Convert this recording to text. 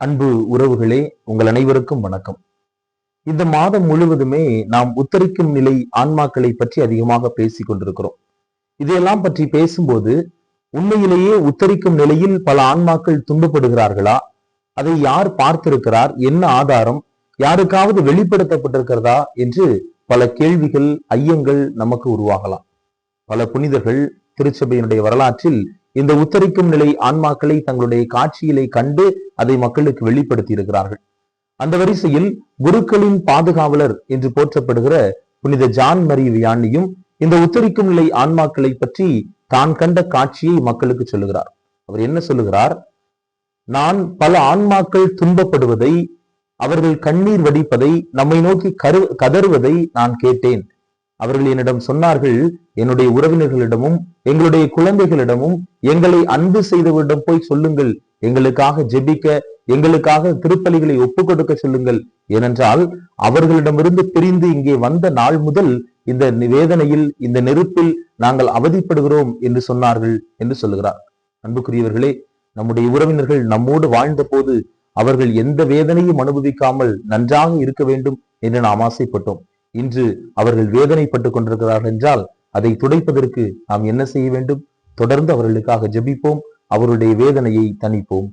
அன்பு உறவுகளே உங்கள் அனைவருக்கும் வணக்கம். இந்த மாதம் முழுவதுமே நாம் உத்தரிக்கும் நிலை ஆன்மாக்களை பற்றி அதிகமாக பேசிக் கொண்டிருக்கிறோம். இதையெல்லாம் பற்றி பேசும்போது உண்மையிலேயே உத்தரிக்கும் நிலையில் பல ஆன்மாக்கள் துன்பப்படுகிறார்களா? அதை யார் பார்த்திருக்கிறார்? என்ன ஆதாரம்? யாருக்காவது வெளிப்படுத்தப்பட்டிருக்கிறதா? என்று பல கேள்விகள் ஐயங்கள் நமக்கு உருவாகலாம். பல புனிதர்கள் திருச்சபையினுடைய வரலாற்றில் இந்த உத்தரிக்கும் நிலை ஆன்மாக்களை தங்களுடைய காட்சியிலே கண்டு அதை மக்களுக்கு வெளிப்படுத்தி இருக்கிறார்கள் அந்த வரிசையில் குருக்களின் பாதுகாவலர் என்று போற்றப்படுகிற புனித ஜான் மரி வியானியும் இந்த உத்தரிக்கும் நிலை ஆன்மாக்களை பற்றி தான் கண்ட காட்சியை மக்களுக்கு சொல்லுகிறார். அவர் என்ன சொல்லுகிறார்? நான் பல ஆன்மாக்கள் துன்பப்படுவதை அவர்கள் கண்ணீர் வடிப்பதை நம்மை நோக்கி கரு கதறுவதை நான் கேட்டேன். அவர்கள் என்னிடம் சொன்னார்கள் என்னுடைய உறவினர்களிடமும் எங்களுடைய குழந்தைகளிடமும் எங்களை அன்பு செய்தவரிடம் போய் சொல்லுங்கள். எங்களுக்காக ஜெபிக்க எங்களுக்காக திருப்பலிகளை ஒப்பு கொடுக்க சொல்லுங்கள். ஏனென்றால் அவர்களிடமிருந்து பிரிந்து இங்கே வந்த நாள் முதல் இந்த வேதனையில் இந்த நெருப்பில் நாங்கள் அவதிப்படுகிறோம் என்று சொன்னார்கள் என்று சொல்லுகிறார். அன்புக்குரியவர்களே நம்முடைய உறவினர்கள் நம்மோடு வாழ்ந்த போது அவர்கள் எந்த வேதனையும் அனுபவிக்காமல் நன்றாக இருக்க வேண்டும் என்று நாம் ஆசைப்பட்டோம். இன்று அவர்கள் வேதனைப்பட்டுக் கொண்டிருக்கிறார்கள் என்றால் அதை துடைப்பதற்கு நாம் என்ன செய்ய வேண்டும்? தொடர்ந்து அவர்களுக்காக ஜெபிப்போம் அவருடைய வேதனையை தணிப்போம்.